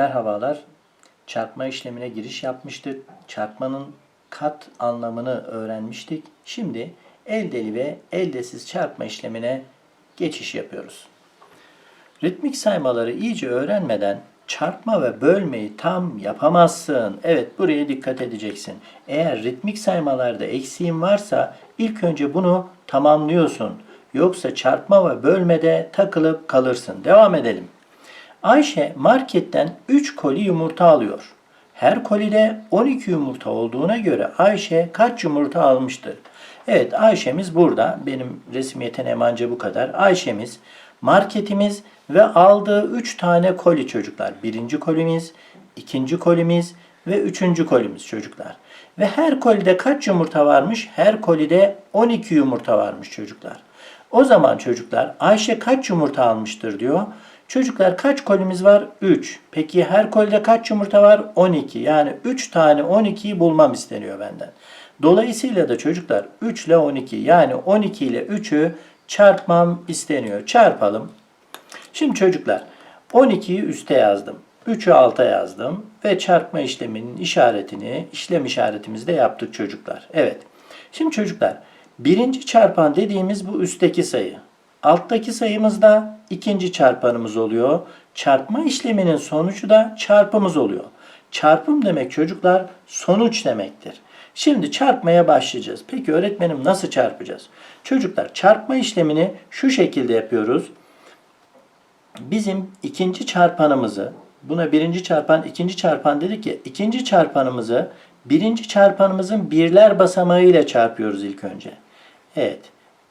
Merhabalar. Çarpma işlemine giriş yapmıştık. Çarpmanın kat anlamını öğrenmiştik. Şimdi eldeli ve eldesiz çarpma işlemine geçiş yapıyoruz. Ritmik saymaları iyice öğrenmeden çarpma ve bölmeyi tam yapamazsın. Evet buraya dikkat edeceksin. Eğer ritmik saymalarda eksiğin varsa ilk önce bunu tamamlıyorsun. Yoksa çarpma ve bölmede takılıp kalırsın. Devam edelim. Ayşe marketten 3 koli yumurta alıyor. Her kolide 12 yumurta olduğuna göre Ayşe kaç yumurta almıştır? Evet Ayşe'miz burada. Benim resim yeteneğim anca bu kadar. Ayşe'miz marketimiz ve aldığı 3 tane koli çocuklar. Birinci kolimiz, ikinci kolimiz ve üçüncü kolimiz çocuklar. Ve her kolide kaç yumurta varmış? Her kolide 12 yumurta varmış çocuklar. O zaman çocuklar Ayşe kaç yumurta almıştır diyor. Çocuklar kaç kolimiz var? 3. Peki her kolide kaç yumurta var? 12. Yani 3 tane 12'yi bulmam isteniyor benden. Dolayısıyla da çocuklar 3 ile 12 yani 12 ile 3'ü çarpmam isteniyor. Çarpalım. Şimdi çocuklar 12'yi üste yazdım. 3'ü alta yazdım ve çarpma işleminin işaretini, işlem işaretimizde yaptık çocuklar. Evet. Şimdi çocuklar birinci çarpan dediğimiz bu üstteki sayı. Alttaki sayımız da ikinci çarpanımız oluyor. Çarpma işleminin sonucu da çarpımız oluyor. Çarpım demek çocuklar sonuç demektir. Şimdi çarpmaya başlayacağız. Peki öğretmenim nasıl çarpacağız? Çocuklar çarpma işlemini şu şekilde yapıyoruz. Bizim ikinci çarpanımızı, buna birinci çarpan, ikinci çarpan dedik ya, ikinci çarpanımızı birinci çarpanımızın birler basamağı ile çarpıyoruz ilk önce. Evet,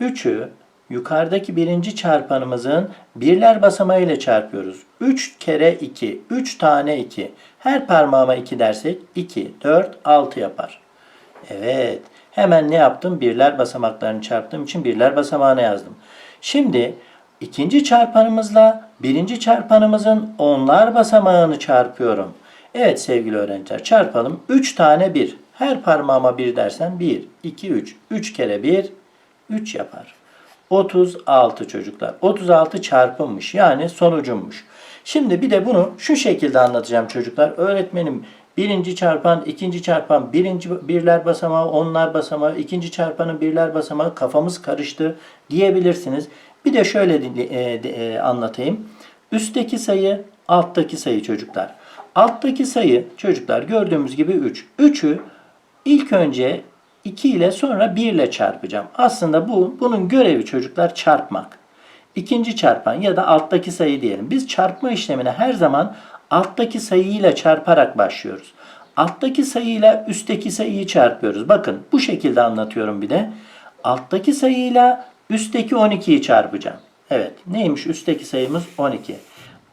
3'ü yukarıdaki birinci çarpanımızın birler basamağı ile çarpıyoruz. 3 kere 2, 3 tane 2. Her parmağıma 2 dersek 2, 4, 6 yapar. Evet, hemen ne yaptım? Birler basamaklarını çarptığım için birler basamağına yazdım. Şimdi ikinci çarpanımızla birinci çarpanımızın onlar basamağını çarpıyorum. Evet sevgili öğrenciler çarpalım. 3 tane 1. Her parmağıma 1 dersen 1, 2, 3. 3 kere 1, 3 yapar. 36 çocuklar. 36 çarpımmış yani sonucummuş. Şimdi bir de bunu şu şekilde anlatacağım çocuklar. Öğretmenim birinci çarpan, ikinci çarpan, birinci birler basamağı, onlar basamağı, ikinci çarpanın birler basamağı kafamız karıştı diyebilirsiniz. Bir de şöyle e, de- e, anlatayım. Üstteki sayı, alttaki sayı çocuklar. Alttaki sayı çocuklar gördüğümüz gibi 3. 3'ü ilk önce 2 ile sonra 1 ile çarpacağım. Aslında bu bunun görevi çocuklar çarpmak. İkinci çarpan ya da alttaki sayı diyelim. Biz çarpma işlemine her zaman alttaki sayıyla çarparak başlıyoruz. Alttaki sayıyla üstteki sayıyı çarpıyoruz. Bakın bu şekilde anlatıyorum bir de. Alttaki sayıyla üstteki 12'yi çarpacağım. Evet neymiş üstteki sayımız 12.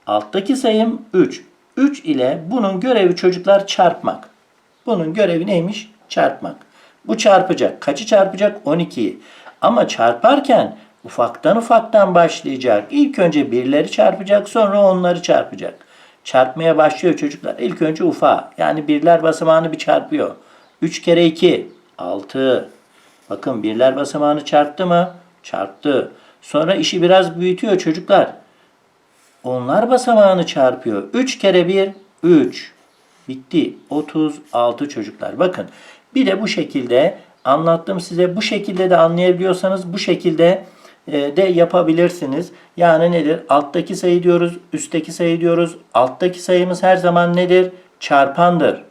Alttaki sayım 3. 3 ile bunun görevi çocuklar çarpmak. Bunun görevi neymiş? Çarpmak. Bu çarpacak. Kaçı çarpacak? 12'yi. Ama çarparken ufaktan ufaktan başlayacak. İlk önce birleri çarpacak sonra onları çarpacak. Çarpmaya başlıyor çocuklar. İlk önce ufa. Yani birler basamağını bir çarpıyor. 3 kere 2 6. Bakın birler basamağını çarptı mı? Çarptı. Sonra işi biraz büyütüyor çocuklar. Onlar basamağını çarpıyor. 3 kere 1 3. Bitti. 36 çocuklar. Bakın bir de bu şekilde anlattım size. Bu şekilde de anlayabiliyorsanız bu şekilde e, de yapabilirsiniz. Yani nedir? Alttaki sayı diyoruz, üstteki sayı diyoruz. Alttaki sayımız her zaman nedir? Çarpandır.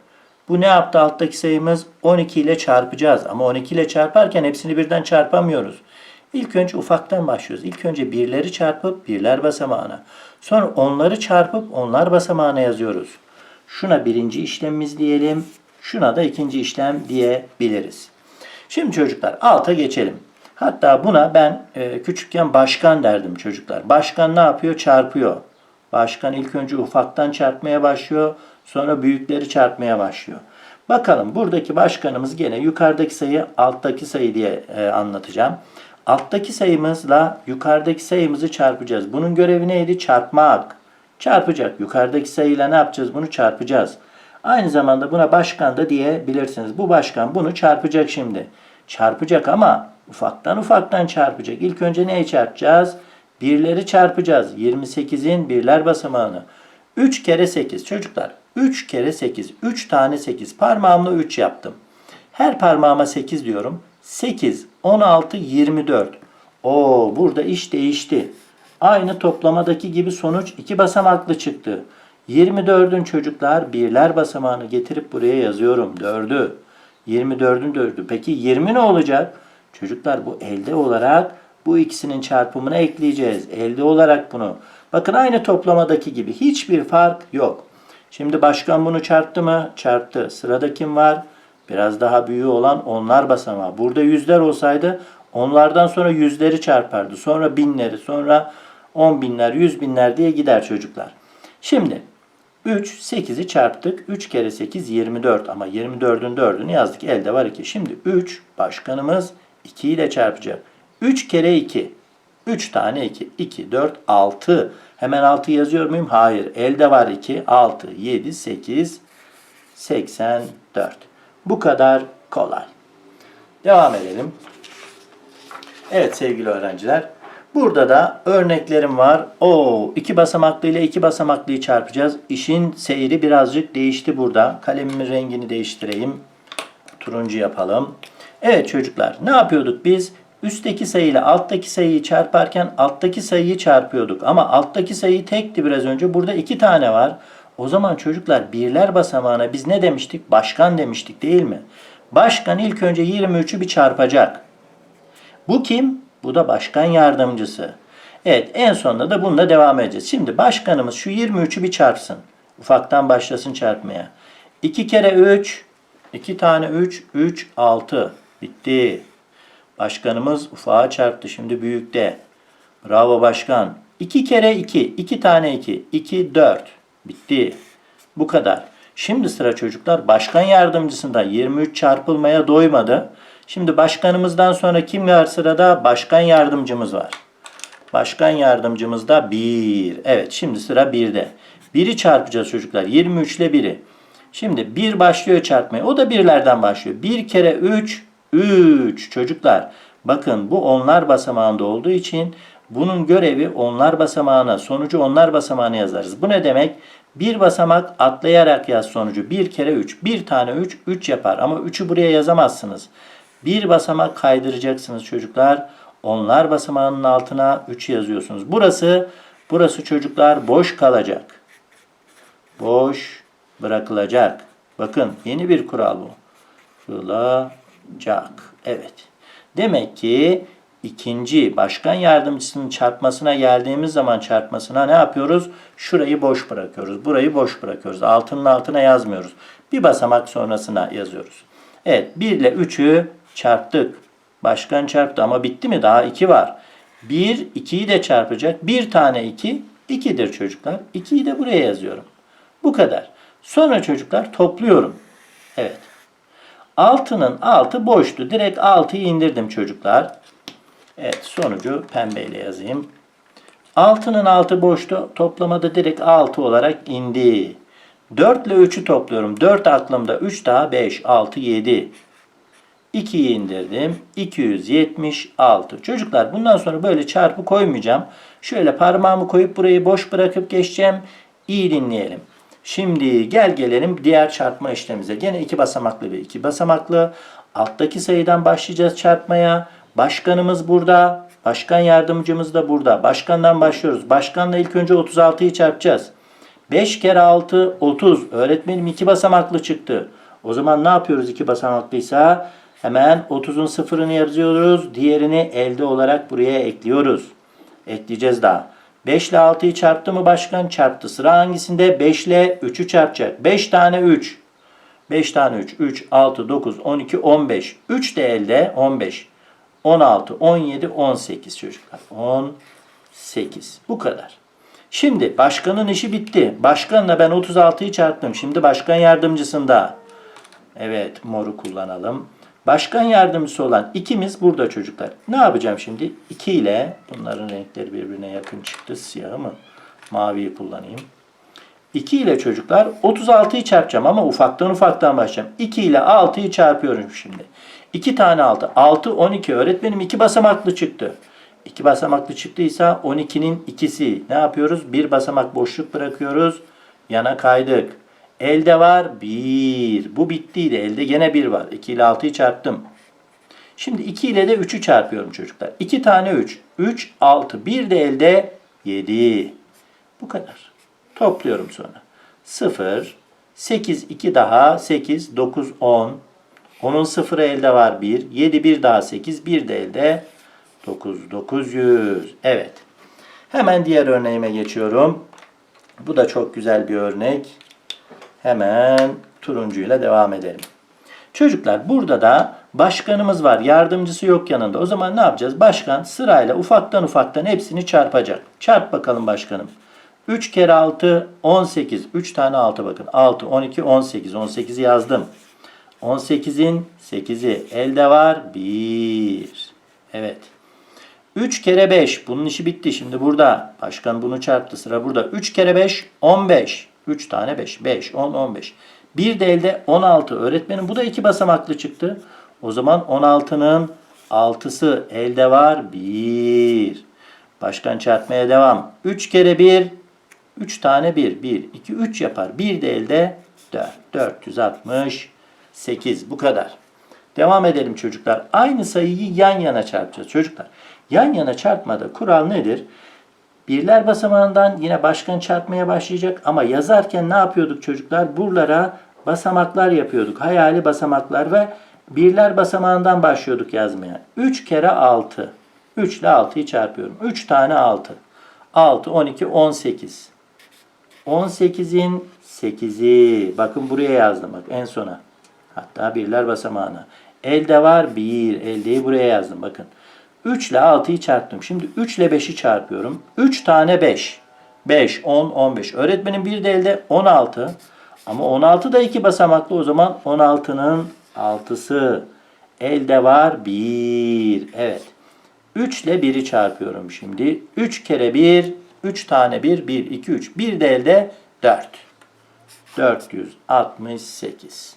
Bu ne yaptı alttaki sayımız? 12 ile çarpacağız. Ama 12 ile çarparken hepsini birden çarpamıyoruz. İlk önce ufaktan başlıyoruz. İlk önce birleri çarpıp birler basamağına. Sonra onları çarpıp onlar basamağına yazıyoruz. Şuna birinci işlemimiz diyelim. Şuna da ikinci işlem diyebiliriz. Şimdi çocuklar alta geçelim. Hatta buna ben e, küçükken başkan derdim çocuklar. Başkan ne yapıyor? Çarpıyor. Başkan ilk önce ufaktan çarpmaya başlıyor. Sonra büyükleri çarpmaya başlıyor. Bakalım buradaki başkanımız gene yukarıdaki sayı alttaki sayı diye e, anlatacağım. Alttaki sayımızla yukarıdaki sayımızı çarpacağız. Bunun görevi neydi? Çarpmak. Çarpacak. Yukarıdaki sayıyla ne yapacağız? Bunu çarpacağız. Aynı zamanda buna başkan da diyebilirsiniz. Bu başkan bunu çarpacak şimdi. Çarpacak ama ufaktan ufaktan çarpacak. İlk önce neye çarpacağız? Birleri çarpacağız. 28'in birler basamağını. 3 kere 8 çocuklar. 3 kere 8. 3 tane 8. Parmağımla 3 yaptım. Her parmağıma 8 diyorum. 8, 16, 24. Oo burada iş değişti. Aynı toplamadaki gibi sonuç iki basamaklı çıktı. 24'ün çocuklar birler basamağını getirip buraya yazıyorum. 4'ü. 24'ün 4'ü. Peki 20 ne olacak? Çocuklar bu elde olarak bu ikisinin çarpımını ekleyeceğiz. Elde olarak bunu. Bakın aynı toplamadaki gibi hiçbir fark yok. Şimdi başkan bunu çarptı mı? Çarptı. Sırada kim var? Biraz daha büyüğü olan onlar basamağı. Burada yüzler olsaydı onlardan sonra yüzleri çarpardı. Sonra binleri, sonra on binler, yüz binler diye gider çocuklar. Şimdi 3, 8'i çarptık. 3 kere 8, 24 ama 24'ün 4'ünü yazdık. Elde var 2. Şimdi 3 başkanımız 2 ile çarpacak. 3 kere 2. 3 tane 2. 2, 4, 6. Hemen 6 yazıyor muyum? Hayır. Elde var 2. 6, 7, 8, 84. Bu kadar kolay. Devam edelim. Evet sevgili öğrenciler. Burada da örneklerim var. O iki basamaklı ile iki basamaklıyı çarpacağız. İşin seyri birazcık değişti burada. Kalemimin rengini değiştireyim. Turuncu yapalım. Evet çocuklar ne yapıyorduk biz? Üstteki sayı ile alttaki sayıyı çarparken alttaki sayıyı çarpıyorduk. Ama alttaki sayı tekti biraz önce. Burada iki tane var. O zaman çocuklar birler basamağına biz ne demiştik? Başkan demiştik değil mi? Başkan ilk önce 23'ü bir çarpacak. Bu kim? Bu da başkan yardımcısı. Evet en sonunda da bununla devam edeceğiz. Şimdi başkanımız şu 23'ü bir çarpsın. Ufaktan başlasın çarpmaya. 2 kere 3, 2 tane 3, 3, 6. Bitti. Başkanımız ufağa çarptı. Şimdi büyükte. Bravo başkan. 2 kere 2, 2 tane 2, 2, 4. Bitti. Bu kadar. Şimdi sıra çocuklar başkan yardımcısında 23 çarpılmaya doymadı. Şimdi başkanımızdan sonra kim var sırada? Başkan yardımcımız var. Başkan yardımcımız da 1. Evet şimdi sıra 1'de. 1'i çarpacağız çocuklar. 23 ile 1'i. Şimdi 1 başlıyor çarpmaya. O da birlerden başlıyor. 1 kere 3, 3. Çocuklar bakın bu onlar basamağında olduğu için bunun görevi onlar basamağına, sonucu onlar basamağına yazarız. Bu ne demek? Bir basamak atlayarak yaz sonucu. 1 kere 3. Bir tane 3, 3 yapar. Ama 3'ü buraya yazamazsınız. Bir basamak kaydıracaksınız çocuklar. Onlar basamağının altına 3 yazıyorsunuz. Burası burası çocuklar boş kalacak. Boş bırakılacak. Bakın yeni bir kural bu. Kılacak. Evet. Demek ki ikinci başkan yardımcısının çarpmasına geldiğimiz zaman çarpmasına ne yapıyoruz? Şurayı boş bırakıyoruz. Burayı boş bırakıyoruz. Altının altına yazmıyoruz. Bir basamak sonrasına yazıyoruz. Evet 1 ile 3'ü çarptık. Başkan çarptı ama bitti mi? Daha 2 var. 1, 2'yi de çarpacak. Bir tane 2, 2'dir çocuklar. 2'yi de buraya yazıyorum. Bu kadar. Sonra çocuklar topluyorum. Evet. 6'nın altı boştu. Direkt 6'yı indirdim çocuklar. Evet sonucu pembeyle yazayım. 6'nın altı boştu. Toplamada direkt 6 olarak indi. 4 ile 3'ü topluyorum. 4 aklımda 3 daha 5, 6, 7. 2'yi indirdim. 276. Çocuklar bundan sonra böyle çarpı koymayacağım. Şöyle parmağımı koyup burayı boş bırakıp geçeceğim. İyi dinleyelim. Şimdi gel gelelim diğer çarpma işlemimize. Gene iki basamaklı bir iki basamaklı. Alttaki sayıdan başlayacağız çarpmaya. Başkanımız burada. Başkan yardımcımız da burada. Başkandan başlıyoruz. Başkanla ilk önce 36'yı çarpacağız. 5 kere 6 30. Öğretmenim iki basamaklı çıktı. O zaman ne yapıyoruz iki basamaklıysa? Hemen 30'un sıfırını yazıyoruz. Diğerini elde olarak buraya ekliyoruz. Ekleyeceğiz daha. 5 ile 6'yı çarptı mı başkan? Çarptı. Sıra hangisinde? 5 ile 3'ü çarpacak. 5 tane 3. 5 tane 3. 3, 6, 9, 12, 15. 3 de elde 15. 16, 17, 18 çocuklar. 18. Bu kadar. Şimdi başkanın işi bitti. Başkanla ben 36'yı çarptım. Şimdi başkan yardımcısında. Evet moru kullanalım. Başkan yardımcısı olan ikimiz burada çocuklar. Ne yapacağım şimdi? 2 ile bunların renkleri birbirine yakın çıktı. Siyahı mı? Maviyi kullanayım. 2 ile çocuklar 36'yı çarpacağım ama ufaktan ufaktan başlayacağım. 2 ile 6'yı çarpıyorum şimdi. 2 tane 6. 6 12 öğretmenim 2 basamaklı çıktı. 2 basamaklı çıktıysa 12'nin ikisi. Ne yapıyoruz? Bir basamak boşluk bırakıyoruz. Yana kaydık. Elde var 1. Bu bittiydi. Elde gene 1 var. 2 ile 6'yı çarptım. Şimdi 2 ile de 3'ü çarpıyorum çocuklar. 2 tane 3. 3, 6. Bir de elde 7. Bu kadar. Topluyorum sonra. 0, 8, 2 daha 8, 9, 10. Onun sıfırı elde var 1. 7, 1 daha 8, 1 de elde 9, 900. Evet. Hemen diğer örneğime geçiyorum. Bu da çok güzel bir örnek. Hemen turuncuyla devam edelim. Çocuklar burada da başkanımız var. Yardımcısı yok yanında. O zaman ne yapacağız? Başkan sırayla ufaktan ufaktan hepsini çarpacak. Çarp bakalım başkanım. 3 kere 6 18. 3 tane 6 bakın. 6 12 18. 18'i yazdım. 18'in 8'i elde var. 1. Evet. 3 kere 5. Bunun işi bitti. Şimdi burada. Başkan bunu çarptı. Sıra burada. 3 kere 5 15. 3 tane 5. 5, 10, 15. Bir de elde 16. Öğretmenim bu da iki basamaklı çıktı. O zaman 16'nın 6'sı elde var. 1. Başkan çarpmaya devam. 3 kere 1. 3 tane 1. 1, 2, 3 yapar. Bir de elde 4. 468. Bu kadar. Devam edelim çocuklar. Aynı sayıyı yan yana çarpacağız çocuklar. Yan yana çarpmada kural nedir? Birler basamağından yine başkan çarpmaya başlayacak ama yazarken ne yapıyorduk çocuklar? Buralara basamaklar yapıyorduk. Hayali basamaklar ve birler basamağından başlıyorduk yazmaya. 3 kere 6. 3 ile 6'yı çarpıyorum. 3 tane 6. 6, 12, 18. 18'in 8'i. Bakın buraya yazdım bak en sona. Hatta birler basamağına. Elde var 1. Eldeyi buraya yazdım bakın. 3 ile 6'yı çarptım. Şimdi 3 ile 5'i çarpıyorum. 3 tane 5. 5, 10, 15. Öğretmenin bir de elde 16. Ama 16 da 2 basamaklı o zaman 16'nın 6'sı. Elde var 1. Evet. 3 ile 1'i çarpıyorum şimdi. 3 kere 1, 3 tane 1, 1, 2, 3. Bir de elde 4. 468.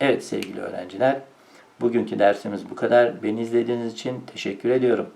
Evet sevgili öğrenciler, bugünkü dersimiz bu kadar. Beni izlediğiniz için teşekkür ediyorum.